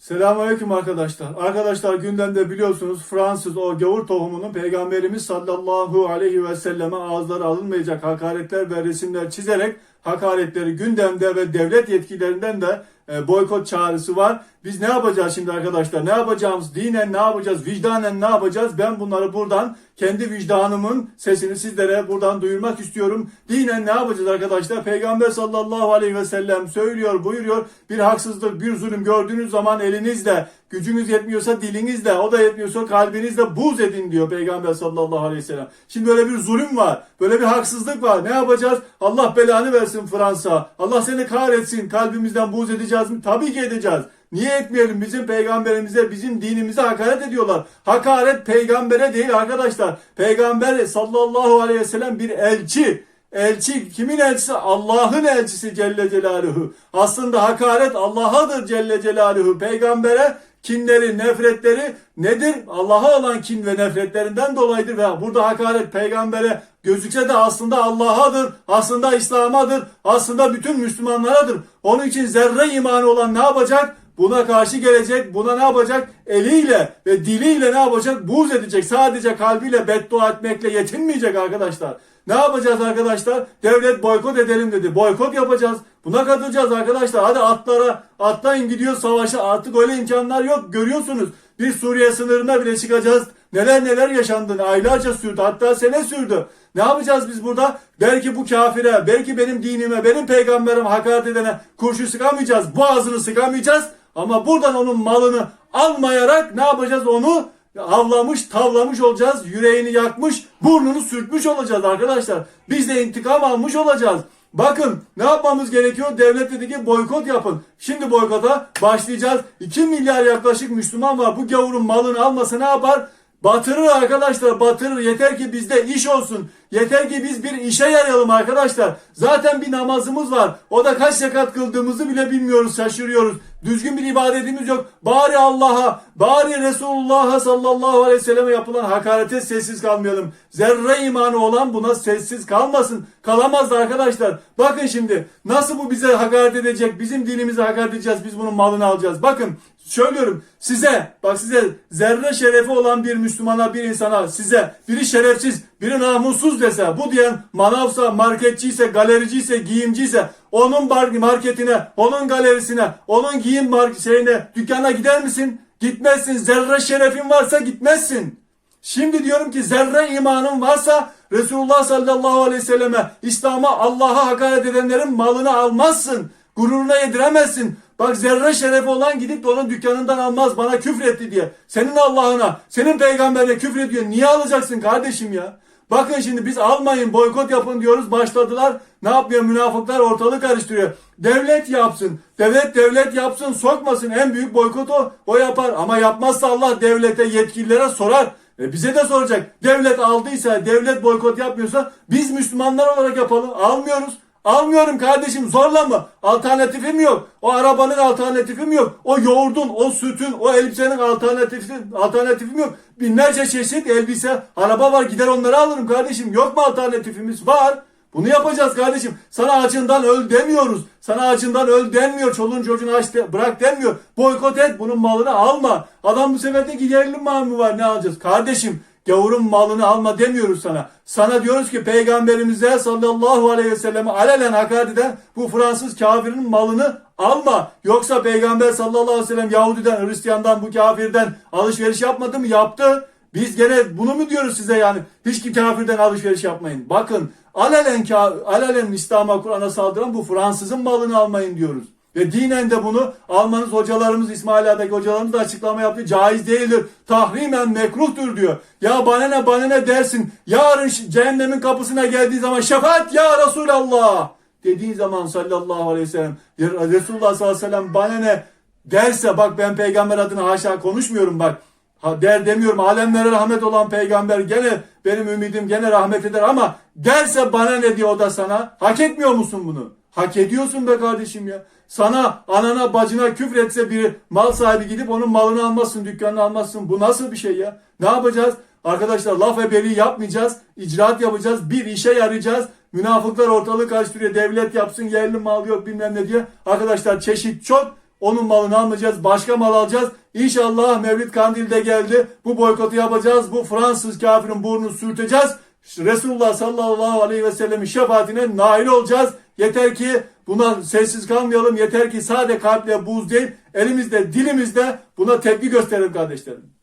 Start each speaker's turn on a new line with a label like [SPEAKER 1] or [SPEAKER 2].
[SPEAKER 1] Selamünaleyküm arkadaşlar. Arkadaşlar gündemde biliyorsunuz Fransız o gavur tohumunun Peygamberimiz sallallahu aleyhi ve selleme ağızları alınmayacak hakaretler ve resimler çizerek hakaretleri gündemde ve devlet yetkililerinden de e, boykot çağrısı var. Biz ne yapacağız şimdi arkadaşlar? Ne yapacağımız? Dinen ne yapacağız? Vicdanen ne yapacağız? Ben bunları buradan kendi vicdanımın sesini sizlere buradan duyurmak istiyorum. Dinen ne yapacağız arkadaşlar? Peygamber sallallahu aleyhi ve sellem söylüyor, buyuruyor. Bir haksızlık, bir zulüm gördüğünüz zaman elinizle, gücünüz yetmiyorsa dilinizle, o da yetmiyorsa kalbinizle buz edin diyor Peygamber sallallahu aleyhi ve sellem. Şimdi böyle bir zulüm var, böyle bir haksızlık var. Ne yapacağız? Allah belanı versin Fransa. Allah seni kahretsin. Kalbimizden buz edeceğiz mi? Tabii ki edeceğiz. Niye etmeyelim? Bizim peygamberimize, bizim dinimize hakaret ediyorlar. Hakaret peygambere değil arkadaşlar. Peygamber sallallahu aleyhi ve sellem bir elçi. Elçi kimin elçisi? Allah'ın elçisi Celle Celaluhu. Aslında hakaret Allah'adır Celle Celaluhu. Peygambere kinleri, nefretleri nedir? Allah'a olan kin ve nefretlerinden dolayıdır ve burada hakaret peygambere gözükse de aslında Allah'adır, aslında İslam'adır, aslında bütün Müslümanlaradır. Onun için zerre imanı olan ne yapacak? Buna karşı gelecek, buna ne yapacak? Eliyle ve diliyle ne yapacak? Buğz edecek. Sadece kalbiyle beddua etmekle yetinmeyecek arkadaşlar. Ne yapacağız arkadaşlar? Devlet boykot edelim dedi. Boykot yapacağız. Buna katılacağız arkadaşlar. Hadi atlara, atlayın gidiyor savaşa. Artık öyle imkanlar yok. Görüyorsunuz. Bir Suriye sınırına bile çıkacağız. Neler neler yaşandı. Aylarca sürdü. Hatta sene sürdü. Ne yapacağız biz burada? Belki bu kafire, belki benim dinime, benim peygamberime hakaret edene kurşun sıkamayacağız. Boğazını sıkamayacağız. Ama buradan onun malını almayarak ne yapacağız onu? avlamış, tavlamış olacağız. Yüreğini yakmış, burnunu sürtmüş olacağız arkadaşlar. Biz de intikam almış olacağız. Bakın ne yapmamız gerekiyor? Devlet dedi ki boykot yapın. Şimdi boykota başlayacağız. 2 milyar yaklaşık Müslüman var. Bu gavurun malını almasa ne yapar? Batırır arkadaşlar batırır. Yeter ki bizde iş olsun. Yeter ki biz bir işe yarayalım arkadaşlar. Zaten bir namazımız var. O da kaç rekat kıldığımızı bile bilmiyoruz şaşırıyoruz. Düzgün bir ibadetimiz yok. Bari Allah'a, bari Resulullah'a sallallahu aleyhi ve selleme yapılan hakarete sessiz kalmayalım. Zerre imanı olan buna sessiz kalmasın. Kalamaz da arkadaşlar. Bakın şimdi nasıl bu bize hakaret edecek? Bizim dinimize hakaret edeceğiz. Biz bunun malını alacağız. Bakın söylüyorum size bak size zerre şerefi olan bir Müslümana bir insana size biri şerefsiz biri namussuz dese bu diyen manavsa marketçiyse galericiyse giyimciyse onun marketine onun galerisine onun giyim şeyine dükkana gider misin? Gitmezsin. Zerre şerefin varsa gitmezsin. Şimdi diyorum ki zerre imanın varsa Resulullah sallallahu aleyhi ve selleme İslam'a Allah'a hakaret edenlerin malını almazsın. Gururuna yediremezsin. Bak zerre şerefi olan gidip de onun dükkanından almaz bana küfretti diye. Senin Allah'ına, senin peygamberine küfrediyor. Niye alacaksın kardeşim ya? Bakın şimdi biz almayın boykot yapın diyoruz başladılar. Ne yapıyor münafıklar ortalık karıştırıyor. Devlet yapsın. Devlet devlet yapsın sokmasın. En büyük boykot o. O yapar. Ama yapmazsa Allah devlete yetkililere sorar. E bize de soracak. Devlet aldıysa, devlet boykot yapmıyorsa biz Müslümanlar olarak yapalım. Almıyoruz. Almıyorum kardeşim zorlama. Alternatifim yok. O arabanın alternatifim yok. O yoğurdun, o sütün, o elbisenin alternatifi, alternatifim yok. Binlerce çeşit elbise, araba var. Gider onları alırım kardeşim. Yok mu alternatifimiz? Var. Bunu yapacağız kardeşim. Sana acından öl demiyoruz. Sana acından öl denmiyor. Çoluğun çocuğunu aç de, bırak denmiyor. Boykot et. Bunun malını alma. Adam bu sefer de ki yerli mal var ne alacağız? Kardeşim gavurun malını alma demiyoruz sana. Sana diyoruz ki peygamberimize sallallahu aleyhi ve selleme alelen hakaret eden bu Fransız kafirin malını alma. Yoksa peygamber sallallahu aleyhi ve sellem Yahudiden, Hristiyandan, bu kafirden alışveriş yapmadı mı? Yaptı. Biz gene bunu mu diyoruz size yani? Hiç ki kafirden alışveriş yapmayın. Bakın alelen, alelen İslam'a Kur'an'a saldıran bu Fransızın malını almayın diyoruz. Ve dinen de bunu Almanız hocalarımız İsmaila'daki hocalarımız da açıklama yaptı. Caiz değildir. Tahrimen mekruhtur diyor. Ya bana ne bana ne dersin. Yarın cehennemin kapısına geldiği zaman şefaat ya Resulallah dediği zaman sallallahu aleyhi ve sellem Resulullah sallallahu aleyhi ve sellem bana ne derse bak ben peygamber adına haşa konuşmuyorum bak. Ha der demiyorum alemlere rahmet olan peygamber gene benim ümidim gene rahmet eder ama derse bana ne diyor o da sana hak etmiyor musun bunu? Hak ediyorsun be kardeşim ya. Sana anana bacına küfretse biri mal sahibi gidip onun malını almazsın dükkanını almazsın. Bu nasıl bir şey ya? Ne yapacağız? Arkadaşlar laf ebeli yapmayacağız. icraat yapacağız. Bir işe yarayacağız. Münafıklar ortalığı karıştırıyor. Devlet yapsın yerli mal yok bilmem ne diye. Arkadaşlar çeşit çok. Onun malını almayacağız. Başka mal alacağız. İnşallah Mevlid Kandil de geldi. Bu boykotu yapacağız. Bu Fransız kafirin burnunu sürteceğiz. Resulullah sallallahu aleyhi ve sellemin şefaatine nail olacağız. Yeter ki buna sessiz kalmayalım. Yeter ki sade kalple buz değil. Elimizde, dilimizde buna tepki gösterelim kardeşlerim.